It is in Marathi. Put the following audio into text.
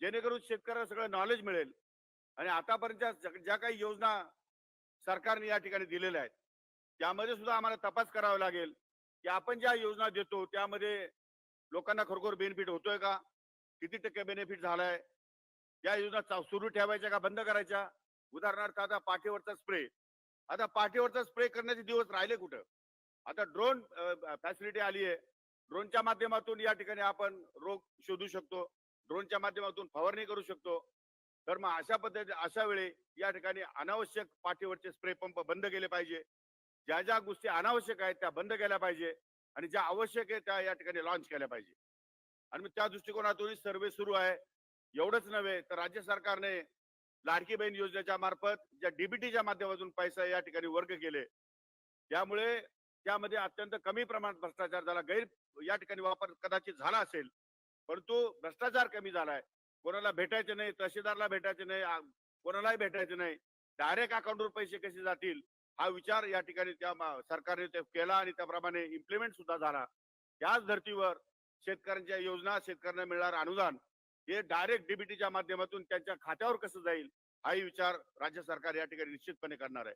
जेणेकरून शेतकऱ्याला सगळं नॉलेज मिळेल. आणि आतापर्यंत ज्या- ज्या काही योजना सरकारने या ठिकाणी दिलेल्या आहेत त्यामध्ये सुद्धा आम्हाला तपास करावा लागेल की आपण ज्या योजना देतो त्यामध्ये लोकांना खरोखर बेनिफिट होतोय का? किती टक्के बेनिफिट झालाय? या योजना सुरू ठेवायच्या का बंद करायच्या? उदाहरणार्थ आता पाठीवरचा स्प्रे आता पाठीवरचा स्प्रे करण्याचे दिवस राहिले कुठं? आता ड्रोन फॅसिलिटी आली आहे ड्रोनच्या माध्यमातून या ठिकाणी आपण रोग शोधू शकतो. ड्रोनच्या माध्यमातून फवारणी करू शकतो. तर मग अशा पद्धती अशा वेळी या ठिकाणी अनावश्यक पाठीवरचे स्प्रे पंप बंद केले पाहिजे. ज्या ज्या गोष्टी अनावश्यक आहेत त्या बंद केल्या पाहिजे आणि ज्या आवश्यक आहे त्या या ठिकाणी लॉन्च केल्या पाहिजे. आणि मग त्या दृष्टिकोनातून सर्वे सुरू आहे. एवढंच नव्हे तर राज्य सरकारने लाडकी बहीण योजनेच्या मार्फत ज्या डीबीटीच्या माध्यमातून पैसा या ठिकाणी वर्ग केले. त्यामुळे त्यामध्ये अत्यंत कमी प्रमाणात भ्रष्टाचार झाला गैर या ठिकाणी वापर कदाचित झाला असेल. परंतु भ्रष्टाचार कमी झालाय. कोणाला भेटायचे नाही तहसीलदारला भेटायचे नाही कोणालाही भेटायचे नाही. डायरेक्ट अकाउंटवर पैसे कसे जातील? हा विचार या ठिकाणी त्या सरकारने केला आणि त्याप्रमाणे इम्प्लिमेंट सुद्धा झाला. त्याच धर्तीवर शेतकऱ्यांच्या योजना शेतकऱ्यांना मिळणार अनुदान हे डायरेक्ट डीबीटीच्या माध्यमातून त्यांच्या खात्यावर कसं जाईल? हाही विचार राज्य सरकार या ठिकाणी निश्चितपणे करणार आहे.